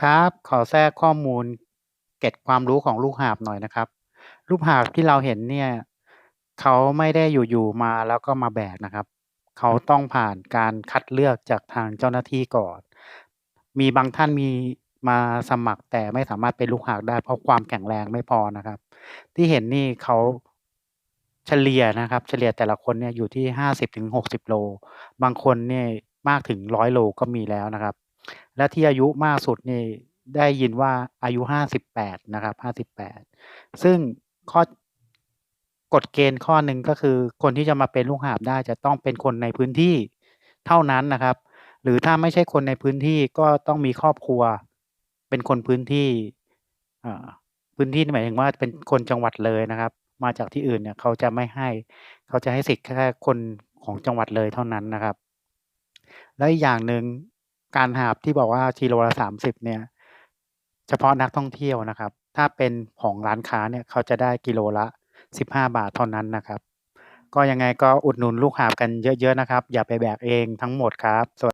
ครับ ขอแทรกข้อมูลเก็ดความรู้ของลูกหาบหน่อยนะครับ ลูกหาบที่เราเห็นเนี่ยเขาไม่ได้อยู่ๆมาแล้วก็มาแบกนะครับ เขาต้องผ่านการคัดเลือกจากทางเจ้าหน้าที่ก่อน มีบางท่านมีมาสมัครแต่ไม่สามารถเป็นลูกหาบได้ เพราะความแข็งแรงไม่พอนะครับ ที่เห็นนี่เขาเฉลี่ยนะครับ เฉลี่ยแต่ละคนเนี่ยอยู่ที่50-60โล บางคนเนี่ยมากถึง100โลก็มีแล้วนะครับ และที่อายุมากสุดนี่ได้ยินว่าอายุ58นะครับ58ซึ่งข้อกฎเกณฑ์ข้อหนึ่งก็คือ คนที่จะมาเป็นลูกหาบได้จะต้องเป็นคนในพื้นที่เท่านั้นนะครับ หรือถ้าไม่ใช่คนในพื้นที่ก็ต้องมีครอบครัว เป็นคนพื้นที่พื้นที่หมายถึงว่าเป็นคนจังหวัดเลยนะครับ มาจากที่อื่นเนี่ยเขาจะไม่ให้ เขาจะให้สิทธิ์แค่คนของจังหวัดเลยเท่านั้นนะครับ แล้วอีกอย่างหนึ่ง การหาบที่บอกว่ากิโลละสามสิบเนี่ย เฉพาะนักท่องเที่ยวนะครับ ถ้าเป็นของร้านค้าเนี่ยเขาจะได้กิโลละสิบห้าบาทเท่านั้นนะครับ ก็ยังไงก็อุดหนุนลูกหาบกันเยอะๆนะครับ อย่าไปแบกเองทั้งหมดครับสว